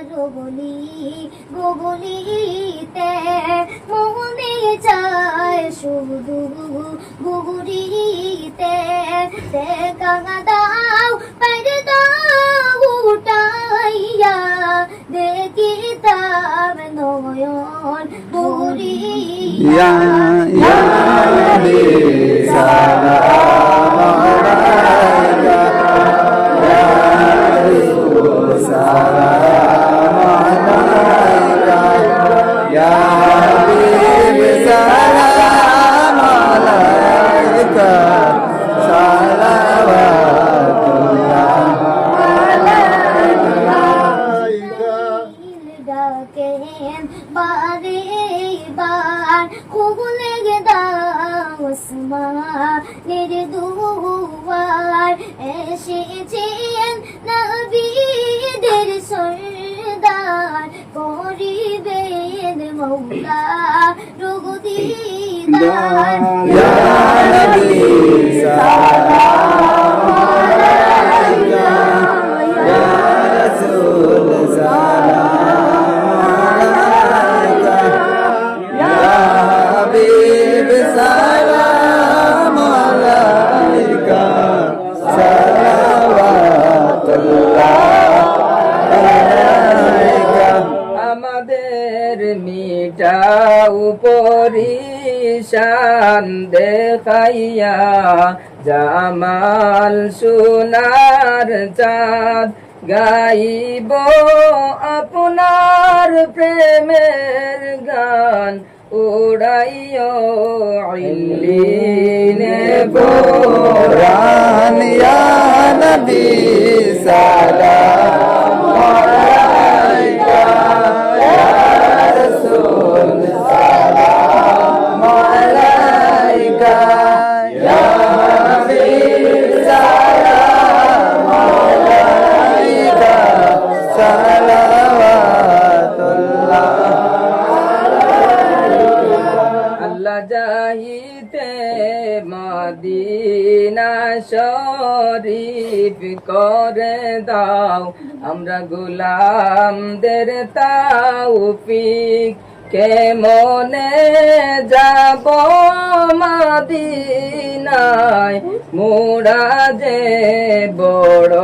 রুবলি গুগলিতে মোহনে চায় শুধু গুগুরিতে তে কাঙা দাও পাইরে দাও উঠাইয়া দেখিতাম নয়ন ইয়া Guria selam aleyke salavatullah aleyke Dildakehim bari bar Kuğne da osma Nere duvar Eşitin nabidir sordar Goribeyin mevla ইয়া নবী নিশান দেখাইয়া জামাল সোনার চাঁদ গাইব আপনার প্রেমের গান উড়াইও ইল্লিনে বোরান ইয়া নবী সালাম মদিনা শরীফ করে দাও। আমরা গোলামদের তাওফিক কে মনে যাব মাদিনায়? মোড়া যে বড়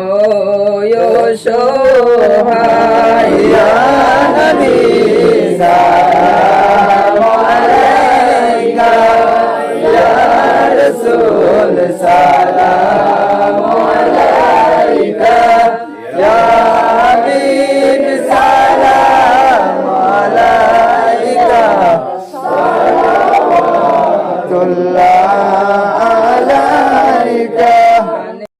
সোহায় الله